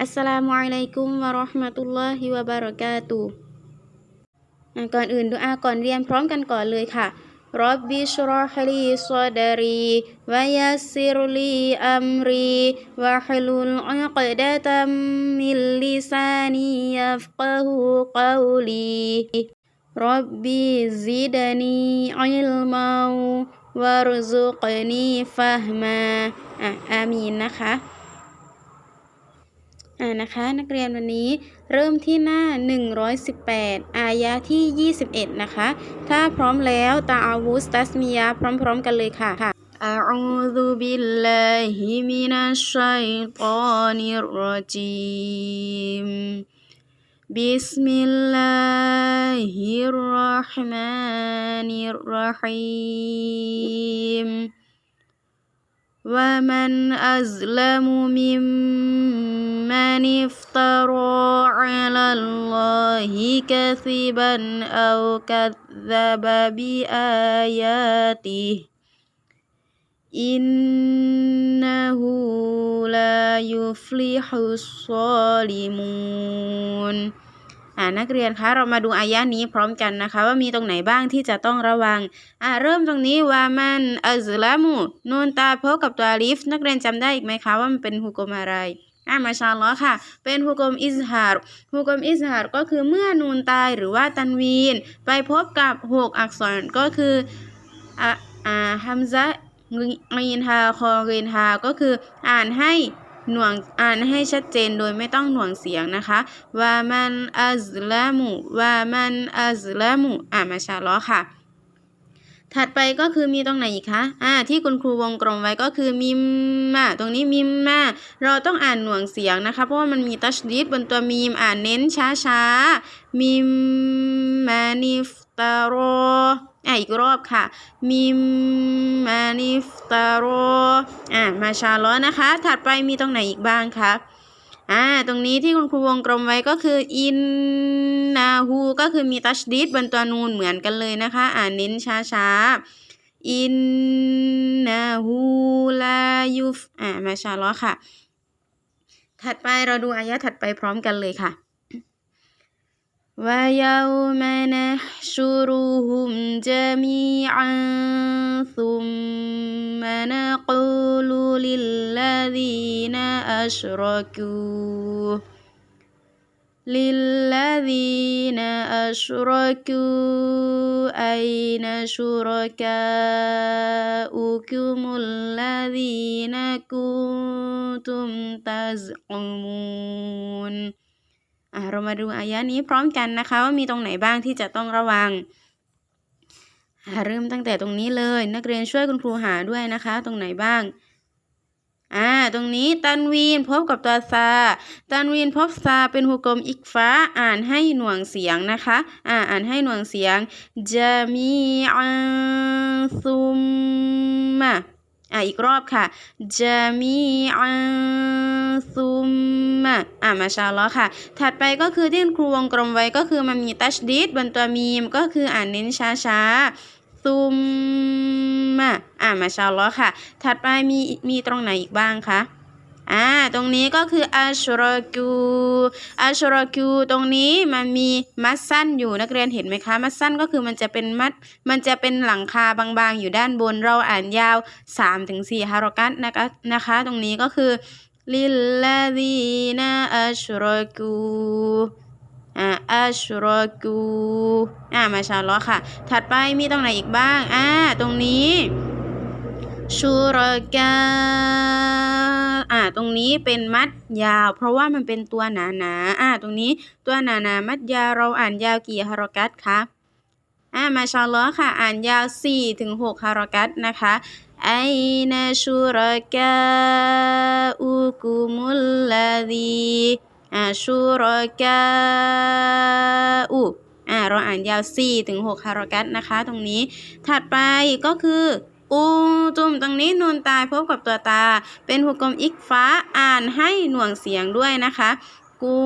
อัสสลามุอะลัยกุมวะเราะห์มะตุลลอฮิวะบะเราะกาตุก่อนอื่นดูอาก่อนเรียนพร้อมกันก่อนเลยค่ะรับบิชรอฮลีซอดารีวะยัสซิรลีอัมรีวะฮลุลอุกดะตัมมิลลิซานียัฟกะฮูกอวลีรับบิซิดนีอิลมาวะรซุกนีฟะฮมาอะอามีนนะคะ อ่านะคะ นักเรียนวันนี้เริ่มที่หน้า 118 อายะที่ 21 นะคะ ถ้าพร้อมแล้วตาอาวุสตัสมียาพร้อมๆกันเลยค่ะค่ะ أعوذ بالله من الشيطان الرجيم بسم الله الرحمن الرحيم ومن أظلم ممن افترى على الله كذبا أو كذب بآياته إنه لا يفلح الظالمون อ่านักเรียนคะเรามาดูอายะนี้พร้อมกันนะคะ ว่ามีตรงไหนบ้างที่จะต้องระวังอ่าเริ่มตรงนี้ว่ามันอัลลามูนูนตาพบกับตัวลิฟนักเรียนจำได้อีกไหมคะว่ามันเป็นฮุกมอะไรอ่ามาชาลลอค่ะ เป็นฮุกมอิสฮาร์ฮุกมอิสฮาร์ก็คือเมื่อนูนตายหรือว่าตันวีน ไปพบกับหกอักษรก็คืออ่าอ่าฮัมซะงีนฮาคอรีนฮาก็คืออ่านให้ หน่วงอ่านให้ชัดเจนโดยไม่ต้องหน่วงเสียงนะคะว่ามันอัลลามูว่ามันอัลลามูอ่ามาชาลลอฮ์ค่ะถัดไปก็คือมีตรงไหนอีกคะอ่าที่คุณครูวงกลมไว้ก็คือมิมมาตรงนี้มิมมาเราต้องอ่านหน่วงเสียงนะคะ เพราะว่ามันมีตัชดีดบนตัวมีมอ่านเน้นช้าๆมิมมานิฟตารอ อ่าอีกรอบค่ะ มิมมานิฟตารออ่ามาชาล้อนะคะ ถัดไปมีตรงไหนอีกบ้างคะอ่าตรงนี้ที่คุณครูวงกลมไว้ก็คืออินนาฮูก็คือมีตัชดีดบนตัวนูนเหมือนกันเลยนะคะ อ่านเน้นช้าๆอินนาฮูลายุฟอ่ามาชาล้อค่ะ ถัดไปเราดูอายะถัดไปพร้อมกันเลยค่ะ ويوم نحشرهم جميعا ثم نقول للذين أشركوا للذين أشركوا أين شركاؤكم الذين كنتم تزعمون؟ เรามาดูอายะนี้พร้อมกันนะคะ ว่ามีตรงไหนบ้างที่จะต้องระวัง เริ่มตั้งแต่ตรงนี้เลย นักเรียนช่วยคุณครูหาด้วยนะคะ ตรงไหนบ้างอ่าตรงนี้ตันวีนพบกับตัวซาตันวีนพบซาเป็นหุกลมอิกฟ้าอ่านให้หน่วงเสียงนะคะอ่าอ่านให้หน่วงเสียงจามีอันซุมมะ อ่าอีกรอบค่ะจามีอันซุมมะอ่ามาชาลอค่ะ ถัดไปก็คือที่ครูวงกลมไว้ก็คือมันมีตัชดิดบนตัวมีมก็คืออ่านเน้นช้าๆซุมมะอ่ามาชาลอค่ะ ถัดไปมีมีตรงไหนอีกบ้างคะ อ่าตรงนี้ก็คืออัชรกูอัชรกูตรงนี้มันมีมัดสั้นอยู่นักเรียนเห็นไหมคะ มัดสั้นก็คือมันจะเป็นมัด มันจะเป็นหลังคาบางๆ อยู่ด้านบนเราอ่านยาว 3-4ฮารอกัตนะคะนะคะ ตรงนี้ก็คือลิลลาดีนาอัชรกูอ่าอัชรกูอ่ามาชาลอค่ะ ถัดไปมีตรงไหนอีกบ้างอ่าตรงนี้ ชูรกาอ่า ตรงนี้เป็นมัดยาว เพราะว่ามันเป็นตัวหนาหนาอ่า ตรงนี้ตัวหนาหนามัดยาวเราอ่านยาวกี่ฮารกัตคะอ่ามาชาลอค่ะ อ่านยาว4ถึง6ฮารกัตนะคะไอนาชูรกาอุกุมุลลาดีอ่าชูรกาอุอ่าเราอ่านยาว4ถึง6ฮารกัตนะคะ ตรงนี้ถัดไปก็คือ อูจุมตรงนี้นูนตายพบกับตัวตา เป็นหุกกลมอิกฟ้าอ่านให้หน่วงเสียงด้วยนะคะกู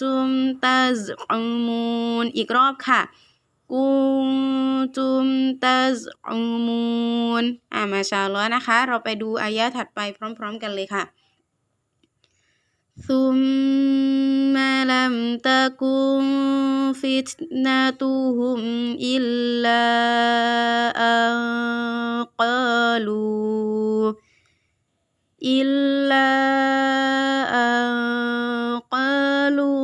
จุมตะซอมูนอีกรอบค่ะกูจุมตะซอุมูนอ่ามาชาอัลลอนะคะ เราไปดูอายะถัดไปพร้อม ๆ กันเลยค่ะ ثم لم تكن فتنتهم إلا أن قالوا إلا أن قالوا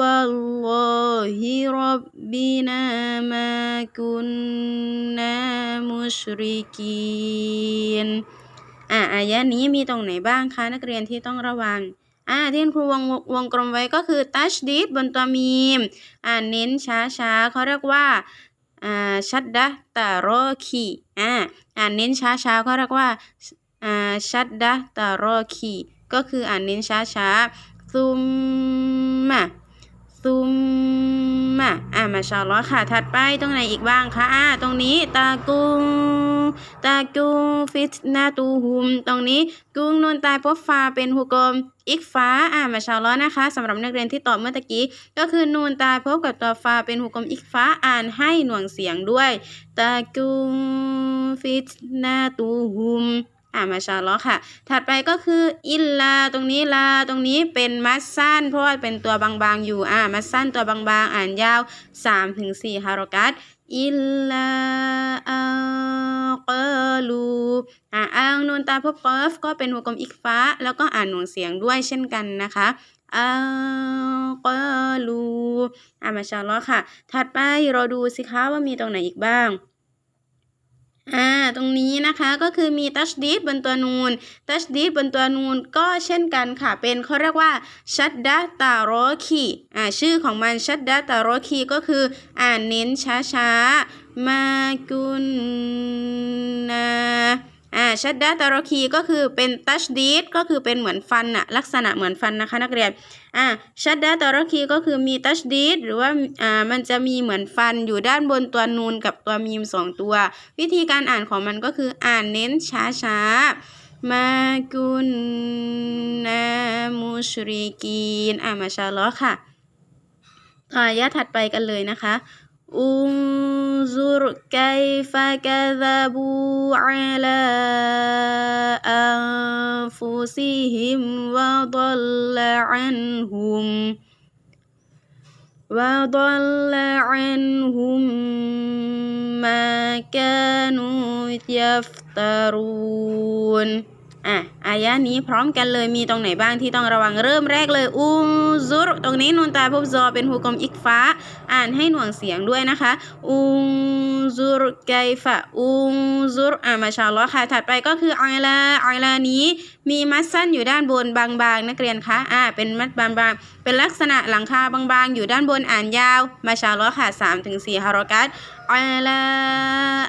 والله ربنا ما كنا مشركين อ่ะอายะนี้มีตรงไหนบ้างคะนักเรียนที่ต้องระวัง อ่าที่ครูวงวงกลมไว้ก็คือตัชดีดบนตัวมีม อ่าเน้นช้าช้าเขาเรียกว่าอ่าชัดดะตารคีอ่าอ่านเน้นช้าช้าเขาเรียกว่าอ่าชัดดะตารคีก็คืออ่านเน้นช้าช้าซุมมา ซุมมะอ่ามาชาลอค่ะ ถัดไปตรงไหนอีกบ้างคะอ่าตรงนี้ตากุงตากุงฟิตนาตูฮุม ตรงนี้กุงนนตายพบฟาเป็นหุกลมอิกฟ้าอ่ามาชาลอนะคะสำหรับนักเรียนที่ตอบเมื่อตะกี้ ก็คือนูนตายพบกับตัวฟาเป็นหุกลมอิกฟ้าอ่านให้หน่วงเสียงด้วยตากุงฟิตนาตูฮุม อ่ามาชาลอค่ะ ถัดไปก็คืออิลลาตรงนี้ลาตรงนี้เป็นมัดสั้น เพราะว่าเป็นตัวบางๆอยู่อ่ามัดสั้นตัวบางๆ อ่านยาว 3-4ฮารอกัตอิลลาอักลูอ่าอ่างนูนตาพบกอฟก็เป็นหัวกลมอิกฟ้า แล้วก็อ่านหน่วงเสียงด้วยเช่นกันนะคะอักลูอ่ามาชาลอค่ะ ถัดไปเราดูสิคะว่ามีตรงไหนอีกบ้าง อ่าตรงนี้นะคะก็คือมีตัชดีดบนตัวนูนตัชดีดบนตัวนูนก็เช่นกันค่ะ เป็นเขาเรียกว่าชัดดาตารคีอ่าชื่อของมันชัดดาตารคีก็คืออ่านเน้นช้าๆ มากุนนา อ่าชัดดะตารคีก็คือเป็นตัชดีดก็คือเป็นเหมือนฟันอะลักษณะเหมือนฟันนะคะนักเรียนอ่าชัดดะตารคีก็คือมีตัชดีดหรือว่าอ่ามันจะมีเหมือนฟันอยู่ด้านบนตัวนูนกับตัวมีมสองตัว วิธีการอ่านของมันก็คืออ่านเน้นช้าๆมากุนนามุชริกีนอ่ามาชาลอค่ะต่ออายะถัดไปกันเลยนะคะ انظر كيف كذبوا على أنفسهم وضل عنهم وضل عنهم ما كانوا يفترون. อะอายะนี้พร้อมกันเลยมีตรงไหนบ้างที่ต้องระวังเริ่มแรกเลยอูซุรตรงนี้นูนตาพบซอเป็นหูกลมอิกฟ้า อ่านให้หน่วงเสียงด้วยนะคะอู ซุรไกฟะอุมซุรอะมาชาลอค่ะ ถัดไปก็คืออัลาอัลานี้ มีมัดสั้นอยู่ด้านบนบางๆ นักเรียนคะอ่าเป็นมัดบางๆ เป็นลักษณะหลังคาบางๆ อยู่ด้านบนอ่านยาว มาชาอัลลอฮ์ค่ะ3-4ฮารอกัตอัลา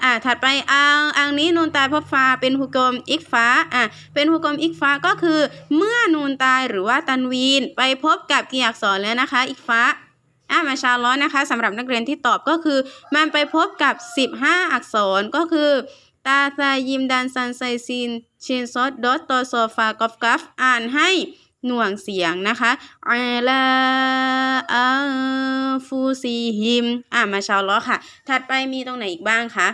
อ่าถัดไปอังอังนี้นูนตายพบฟ้าเป็นหุกลมอิกฟ้าอะเป็นหุกลมอิกฟ้าก็คือ เมื่อนูนตายหรือว่าตันวีน ไปพบกับกี่อักษรแล้วนะคะ อิกฟ้า อะมาชาล้อนะคะสำหรับนักเรียนที่ตอบก็คือ มันไปพบกับ 15 อักษรก็คือตาซายิมดันซันไซซินชินซอดดอตตอโซฟากอฟกัฟอ่านให้หน่วงเสียงนะคะอัลาอัฟูซีฮิมอ่ามาชาวล้อค่ะ ถัดไปมีตรงไหนอีกบ้างคะ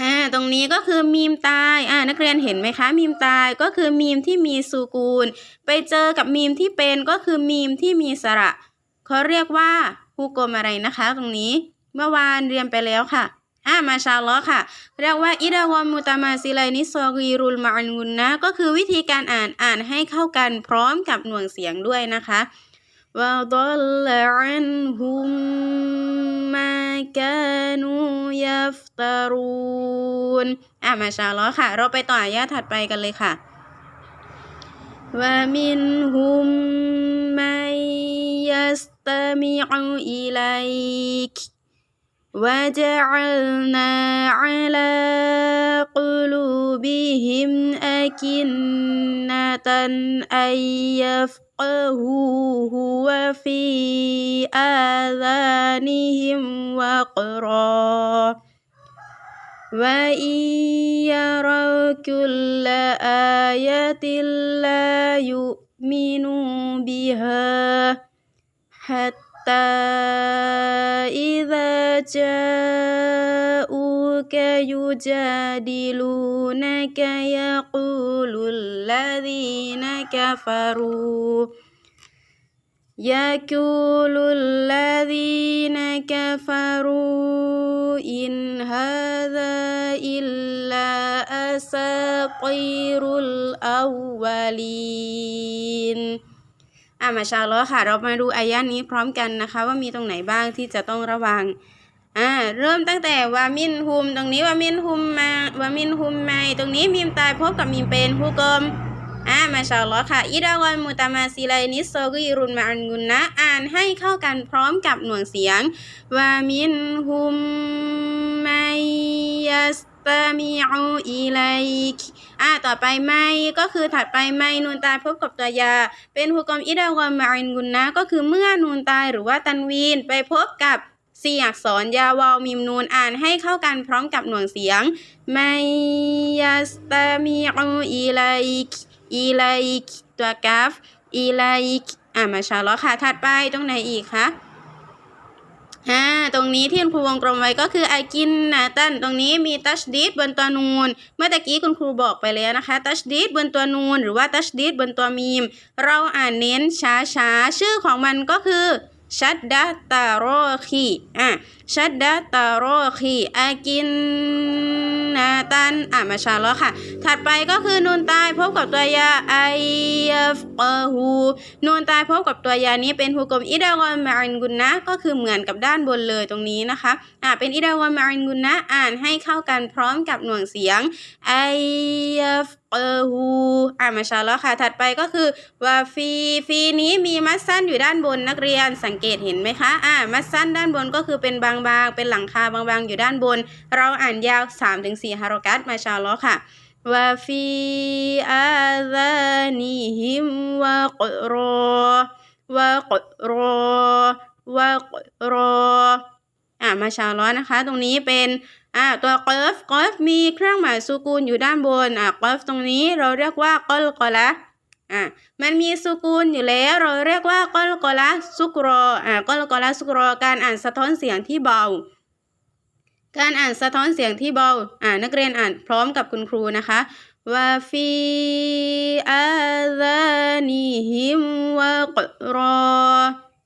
อ่าตรงนี้ก็คือมีมตายอ่านักเรียนเห็นไหมคะ มีมตายก็คือมีมที่มีสูกูล ไปเจอกับมีมที่เป็นก็คือมีมที่มีสระ เขาเรียกว่าคู่กลมอะไรนะคะ ตรงนี้เมื่อวานเรียนไปแล้วค่ะอ่ามาชาล้อค่ะ เรียกว่าอิดาวอมูตามาซิไลนิซอรีรุลมาอันุนนะ ก็คือวิธีการอ่านอ่านให้เข้ากันพร้อมกับหน่วงเสียงด้วยนะคะวาดอลลันฮุมมากนูยัฟตารูนอ่ามาชาล้อค่ะ เราไปต่ออายถัดไปกันเลยค่ะวามินฮุม يستمع إليك. وجعلنا على قلوبهم أكنة أن يفقهوه وفي آذانهم وقرا. وإن يروا كل آية لا يؤمنوا بها. حتى إذا جاءوك يجادلونك يقول الذين كفروا يقول الذين كفروا إن هذا إلا أساطير الأولين อะมาชาลลอค่ะ เรามาดูอายะนี้พร้อมกันนะคะ ว่ามีตรงไหนบ้างที่จะต้องระวังอ่าเริ่มตั้งแต่วามินฮุม ตรงนี้วามินฮุมมาวามินฮุมไมตรงนี้มีมตายพบกับมีมเป็นฮุกมอ่ามาชาลลอค่ะอิดาวอนมุตามาซิไลนิสโซกีรุนมาอันกุนนะอ่านให้เข้ากันพร้อมกับหน่วงเสียงวามินฮุมไมยัส ตมิอูอิไลกอ่าต่อไปไม่ก็คือถัดไปไม่นูนตายพบกับตัวยา เป็นฮุกมอิดาวอนมาอันกุนนะ ก็คือเมื่อนูนตายหรือว่าตันวีนไปพบกับสี่อักษรยาวาวมิมนูนอ่านให้เข้ากันพร้อมกับหน่วงเสียงไม่ยัสตามิอูอิไลกอีไลกตัวกราฟอีไลกอะมาชาลลอค่ะ ถัดไปตรงไหนอีกคะ อ่าตรงนี้ที่คุณครูวงกลมไว้ก็คืออกินนาตันตรงนี้มีตัชดีดบนตัวนูน เมื่อตะกี้คุณครูบอกไปแล้วนะคะตัชดีดบนตัวนูน หรือว่าตัชดีดบนตัวมีม เราอ่านเน้นช้าช้าๆชื่อของมันก็คือชัดดาตาโรคีอะ ชัดดะตาโรคีอากินนาตันอะมาชาอัลลอค่ะ ถัดไปก็คือนูนตายพบกับตัวยาไอยฟกฮูนูนตายพบกับตัวยานี้เป็นฮุกมอิดาวอนมารินกุนนะก็คือเหมือนกับด้านบนเลยตรงนี้นะคะอ่าเป็นอิดาวอนมารินกุนนะอ่านให้เข้ากันพร้อมกับหน่วงเสียงไอยฟกฮูอ่ามาชาอัลลอค่ะ ถัดไปก็คือวาฟีฟีนี้มีมัสซันอยู่ด้านบนนักเรียนสังเกตเห็นไหมคะอ่ามัสซันด้านบนก็คือเป็นบางบางๆ เป็นหลังคาบางๆ อยู่ด้านบน เราอ่านยาว 3-4ฮารอกัตมาชาล้อค่ะวาฟีอาซานิฮิมวะกรอวะกรอวะกรออ่ามาชาล้อนะคะ ตรงนี้เป็นอ่าตัวกอฟกอฟมีเครื่องหมายสุกูลอยู่ด้านบนอ่ากอฟตรงนี้เราเรียกว่ากอลกอละ อ่ามันมีสุกูลอยู่แล้ว เราเรียกว่ากอลกอละสุกรออ่ากอลกอละสุกรอการอ่านสะท้อนเสียงที่เบา การอ่านสะท้อนเสียงที่เบาอ่านักเรียนอ่านพร้อมกับคุณครูนะคะวาฟีอาซานิฮิมวะกรอ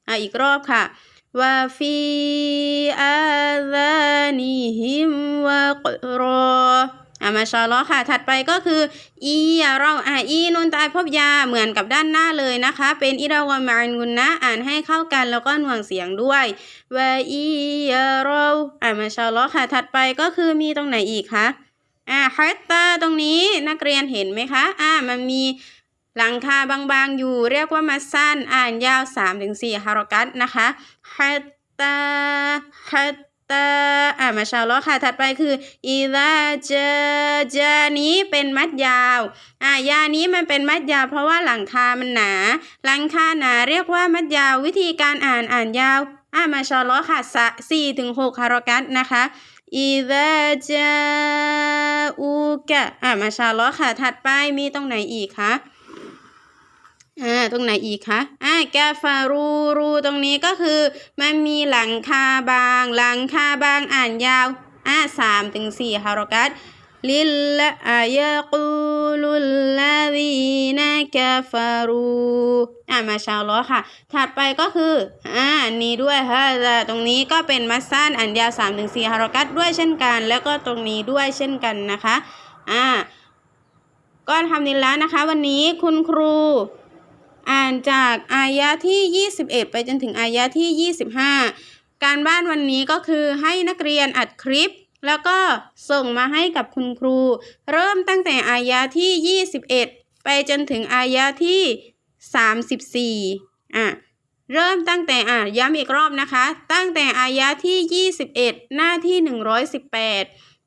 อ่าอีกรอบค่ะวาฟีอาซานิฮิมวะกรอ อามาชาอัลอค่ะ ถัดไปก็คืออีเราอ่าอีนุนตายพบยาเหมือนกับด้านหน้าเลยนะคะ เป็นอิราวมารินุนนะอ่านให้เข้ากันแล้วก็หน่วงเสียงด้วยวาอีเราอ่ามาชาอัลอค่ะ ถัดไปก็คือมีตรงไหนอีกคะอ่าฮัตตาตรงนี้นักเรียนเห็นไหมคะอ่ามันมีหลังคาบางๆอยู่เรียกว่ามัสซันอ่านยาว 3-4ฮารกัตนะคะฮัตตาฮัต ตาอ่ามาชาอัลลอค่ะ ถัดไปคืออีลาเจจนี้เป็นมัดยาว อ่ายานี้มันเป็นมัดยาว เพราะว่าหลังคามันหนา หลังคาหนา เรียกว่ามัดยาววิธีการอ่านอ่านยาว อ่ามาชาอัลลอค่ะสี่ถึงหกฮารกัตนะคะอิซาเจอูกะอะมาชาอัลลอค่ะ ถัดไปมีตรงไหนอีกคะ อ่าตรงไหนอีกคะอ่ากาฟารูรูตรงนี้ก็คือ มันมีหลังคาบาง หลังคาบางอ่านยาวอ่าสามถึงสี่ฮารกัตลิลละอายะกูลุลลาดีนะกาฟารูอ่ามาชาลลอค่ะ ถัดไปก็คืออ่านี้ด้วยฮะตรงนี้ก็เป็นมัสซันอันยาวสามถึงสี่ฮารกัตด้วยเช่นกัน แล้วก็ตรงนี้ด้วยเช่นกันนะคะอ่าก็ทำนิลแล้วนะคะ วันนี้คุณครู อ่านจากอายะที่ 21 ไปจนถึงอายะที่ 25 การบ้านวันนี้ก็คือให้นักเรียนอัดคลิป แล้วก็ส่งมาให้กับคุณครู เริ่มตั้งแต่อายะที่ 21 ไปจนถึงอายะที่ 34อะเริ่มตั้งแต่อะย้ำอีกรอบนะคะ ตั้งแต่อายะที่ 21 หน้าที่ 118